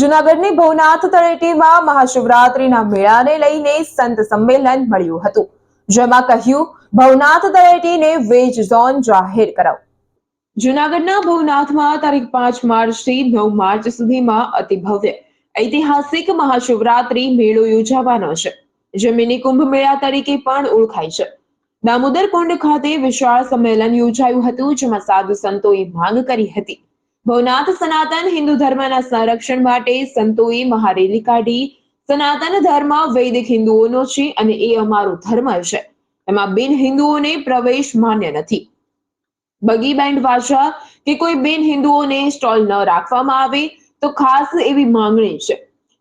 જુનાગઢની ભવનાથ તળેટીમાં મહાશિવરાત્રીના મેળાને લઈને સંત સંમેલન મળ્યું હતું, જેમાં કહ્યું, ભવનાથ તળેટીને વેજ ઝોન જાહેર કરાવ. જુનાગઢના ભવનાથમાં તારીખ પાંચ માર્ચથી નવ માર્ચ સુધીમાં અતિ ભવ્ય, ઐતિહાસિક મહાશિવરાત્રી મેળો યોજાવાનો છે, જે મિની કુંભ મેળા તરીકે પણ ઓળખાય છે. દામોદર કુંડ ખાતે વિશાળ સંમેલન યોજાયું હતું, જેમાં સાધુ સંતોએ માંગ કરી હતી. ભવનાથ સનાતન હિન્દુ ધર્મના સંરક્ષણ માટે સંતોએ મહારેલી કાઢી. સનાતન ધર્મ વૈદિક હિન્દુઓનો છે અને એ અમારો ધર્મ છે. એમાં બિન હિન્દુઓને પ્રવેશ માન્ય નથી. બગી બેન્ડ વાજા કે કોઈ બિન હિન્દુઓને સ્ટોલ ન રાખવામાં આવે તો ખાસ એવી માંગણી છે.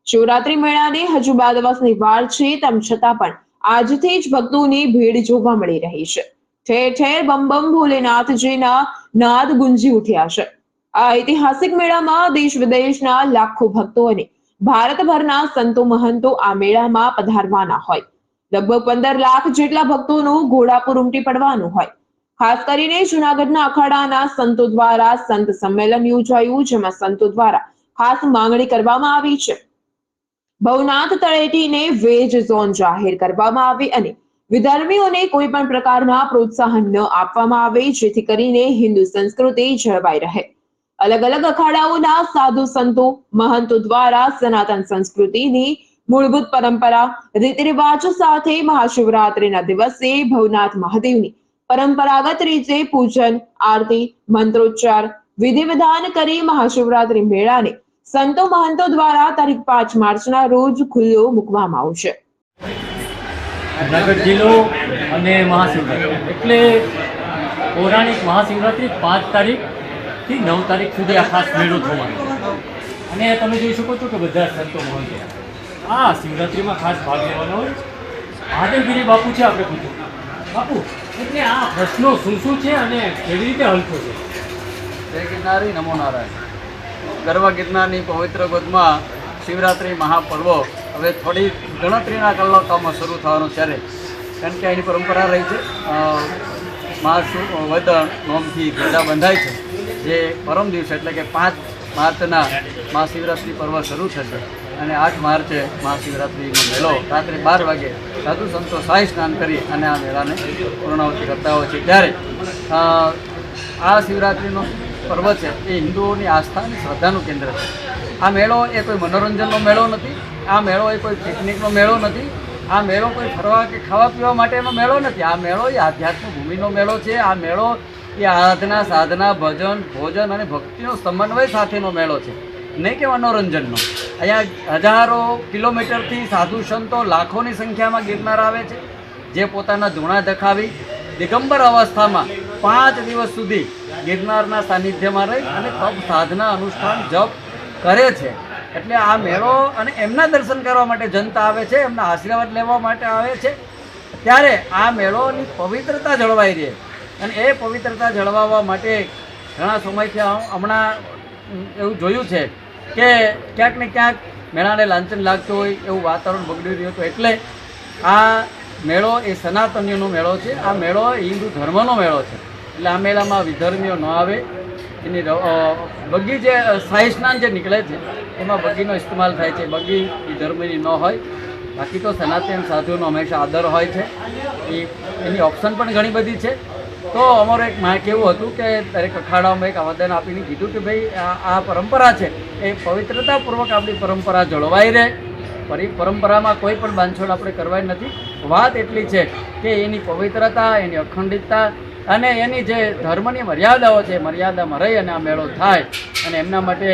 શિવરાત્રી મેળાને હજુ બે દિવસની વાર છે તેમ છતાં પણ આજથી જ ભક્તોની ભીડ જોવા મળી રહી છે. ઠેર ઠેર બમ બમ ભોલેનાથજીના નાદ ગુંજી ઉઠ્યા છે. આ ઐતિહાસિક મેળામાં દેશ વિદેશના લાખો ભક્તો અને ભારતભરના સંતો મહંતો આ મેળામાં પધારવાના હોય. લગભગ પંદર લાખ જેટલા ભક્તોનું ઘોડાપુર ઉમટી પડવાનું હોય. ખાસ કરીને જુનાગઢના અખાડાના સંતો દ્વારા સંત સંમેલન યોજાયું, જેમાં સંતો દ્વારા ખાસ માંગણી કરવામાં આવી છે. ભવનાથ તળેટીને વેજ ઝોન જાહેર કરવામાં આવે અને વિધર્મીઓને કોઈ પણ પ્રકારના પ્રોત્સાહન ન આપવામાં આવે, જેથી કરીને હિન્દુ સંસ્કૃતિ જળવાઈ રહે. અલગ અલગ અખાડાઓના સાધુ સંતો, મહંતો દ્વારા સનાતન સંસ્કૃતિની મૂળભૂત પરંપરા રીતિ રિવાજ સાથે મહાશિવરાત્રિના દિવસે ભવનાથ મહાદેવની પરંપરાગત રીતે પૂજન, આરતી, મંત્રોચ્ચાર વિધિ વિધાન કરી મહાશિવરાત્રી મેળાને સંતો, મહંતો દ્વારા તારીખ પાંચ માર્ચના રોજ ખુલ્લો મૂકવામાં આવશે. જુનાગઢ જિલ્લો અને મહાશિવરાત્રિ. એટલે પૌરાણિક મહાશિવરાત્રિ પાંચ તારીખથી નવ તારીખ સુધી આ ખાસ મેળો થવાનો અને તમે જોઈ શકો છો કે બધા સંતો મહંતો આ શિવરાત્રિમાં ખાસ ભાગ લેવાનો હોય. મહાદેવગીરી બાપુ છે આપણે પૂછ્યું. બાપુ એટલે આ પ્રશ્નો શું શું છે અને કેવી રીતે હલ થશે? જય ગિરનારી નમો નારાયણ. ગરવા ગિરનારની પવિત્ર ગોદમાં શિવરાત્રિ મહાપર્વ હવે થોડી ગણતરીના કલાકોમાં શરૂ થવાનું ત્યારે કારણ કે એની પરંપરા રહી છે. અ, મહાશુ વદન નોમથી ધ્વજા બંધાય છે. જે પરમ દિવસે, એટલે કે પાંચ માર્ચના મહાશિવરાત્રિ પર્વ શરૂ થશે અને આઠ માર્ચે મહાશિવરાત્રિનો મેળો રાત્રે બાર વાગે સાધુ સંતો શાહી સ્નાન કરી અને આ મેળાને પૂર્ણાવતી કરતા હોય છે. ત્યારે આ શિવરાત્રિનો પર્વ છે એ હિન્દુઓની આસ્થા અને શ્રદ્ધાનું કેન્દ્ર છે. આ મેળો એ કોઈ મનોરંજનનો મેળો નથી, આ મેળો એ કોઈ પિકનિકનો મેળો નથી, આ મેળો કોઈ ફરવા કે ખાવા પીવા માટેનો મેળો નથી, આ મેળો એ આધ્યાત્મ ભૂમિનો મેળો છે, આ મેળો એ આરાધના, સાધના, ભજન, ભોજન અને ભક્તિનો સમન્વય સાથેનો મેળો છે. નહીં કે મનોરંજનનો. અહીંયા હજારો કિલોમીટરથી સાધુ સંતો લાખોની સંખ્યામાં ગિરનાર આવે છે. જે પોતાના ધૂણા દખાવી દિગંબર અવસ્થામાં પાંચ દિવસ સુધી ગિરનારના સાનિધ્યમાં રહી અને તપ, સાધના, અનુષ્ઠાન, જપ કરે છે. એટલે આ મેળો અને એમના દર્શન કરવા માટે જનતા આવે છે, એમના આશીર્વાદ લેવા માટે આવે છે. ત્યારે આ મેળોની પવિત્રતા જળવાઈ રહે. અને એ પવિત્રતા જળવાવા માટે ઘણા સમયથી હમણાં એવું જોયું છે કે ક્યાંક ને ક્યાંક મેળાને લાંચન લાગતું હોય, એવું વાતાવરણ બગડી રહ્યું હતું. એટલે આ મેળો એ સનાતનીઓનો મેળો છે. આ મેળો હિન્દુ ધર્મનો મેળો છે. એટલે આ મેળામાં વિધર્મીઓ ન આવે. એની બગી જે શાહી સ્નાન જે નીકળે છે, એમાં બગીનો ઇસ્તેમાલ થાય છે. બગી એ ધર્મની ન હોય. બાકી તો સનાતન સાધુનો હંમેશા આદર હોય છે. એ, એની ઓપ્શન પણ ઘણી બધી છે. તો અમારું એક માયક એવું હતું કે દરેક અખાડામાં એક આવેદન આપીને કીધું કે ભાઈ, આ પરંપરા છે, એ પવિત્રતાપૂર્વક આપણી પરંપરા જળવાઈ રહે. પરી પરંપરામાં કોઈ પણ બાંધછોડ આપણે કરવાની નથી. વાત એટલી છે કે એની પવિત્રતા, એની અખંડિતતા અને એની જે ધર્મની મર્યાદાઓ છે મર્યાદામાં રહી અને આ મેળો થાય. અને એમના માટે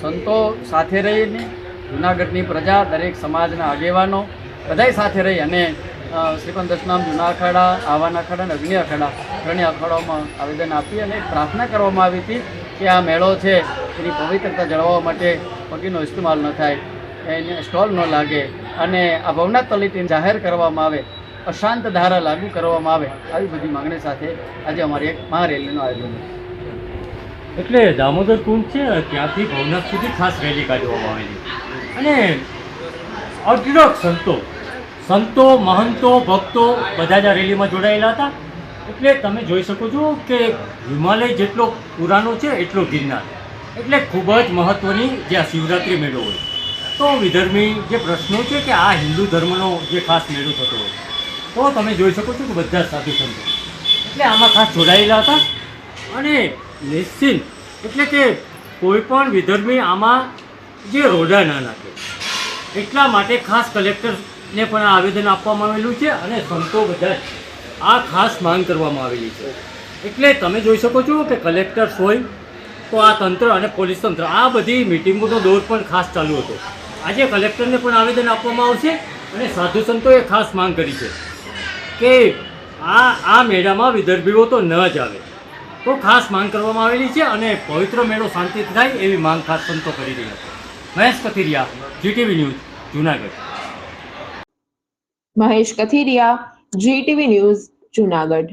સંતો સાથે રહીને જૂનાગઢની પ્રજા, દરેક સમાજના આગેવાનો બધાય સાથે રહી અને શ્રીપંત દશનામ જૂના અખાડા આવાના અખાડા અને અગ્નિ અખાડા ત્રણેય અખાડાઓમાં આવેદન આપી અને પ્રાર્થના કરવામાં આવી હતી કે આ મેળો છે એની પવિત્રતા જળવવા માટે પગીનો ઇસ્તેમાલ ન થાય, એને સ્ટોલ ન લાગે અને આ ભવનાથ તલીટી જાહેર કરવામાં આવે, અશાંત ધારા લાગુ કરવામાં આવે આવી બધી માંગણી સાથે આજે અમારી એક મહારેલીનું આયોજન એટલે દામોદર કુંડ છે ત્યાંથી ભવનાથ સુધી ખાસ રેલી કાઢવામાં આવેલી. અને અઢળક સંતો સંતો, મહંતો, ભક્તો બધા જ આ રેલીમાં જોડાયેલા હતા. એટલે તમે જોઈ શકો છો કે હિમાલય જેટલો પુરાનો છે, એટલો ગિરનાર. એટલે ખૂબ જ મહત્ત્વની જે આ શિવરાત્રિ મેળો હોય. તો વિધર્મી જે પ્રશ્નો છે કે આ હિન્દુ ધર્મનો જે ખાસ મેળો થતો હોય, તો તમે જોઈ શકો છો કે બધા જ સાધુ સંતો. એટલે આમાં ખાસ જોડાયેલા હતા. અને નિશ્ચિંત. એટલે કે કોઈ પણ વિધર્મી આમાં જે રોડા ના નાખે, એટલા માટે ખાસ કલેક્ટરને પણ આ આવેદન આપવામાં આવેલું છે અને સંતો બધા આ ખાસ માંગ કરવામાં આવેલી છે. એટલે તમે જોઈ શકો છો કે કલેક્ટર્સ હોય, તો આ તંત્ર અને પોલીસ તંત્ર, આ બધી મિટિંગોનો દોર પણ ખાસ ચાલુ હતો. આજે કલેક્ટરને પણ આવેદન આપવામાં આવશે અને સાધુ સંતોએ ખાસ માંગ કરી છે કે આ આ મેળામાં વિદર્ભીઓ તો ન જ આવે. તો ખાસ માંગ કરવામાં આવેલી છે અને પવિત્ર મેળો શાંતિથી થાય એવી માંગ ખાસ સંતો કરી રહ્યા છે. Mahesh Kathiriya GTV news, Junagadh. Mahesh Kathiriya GTV news Junagadh.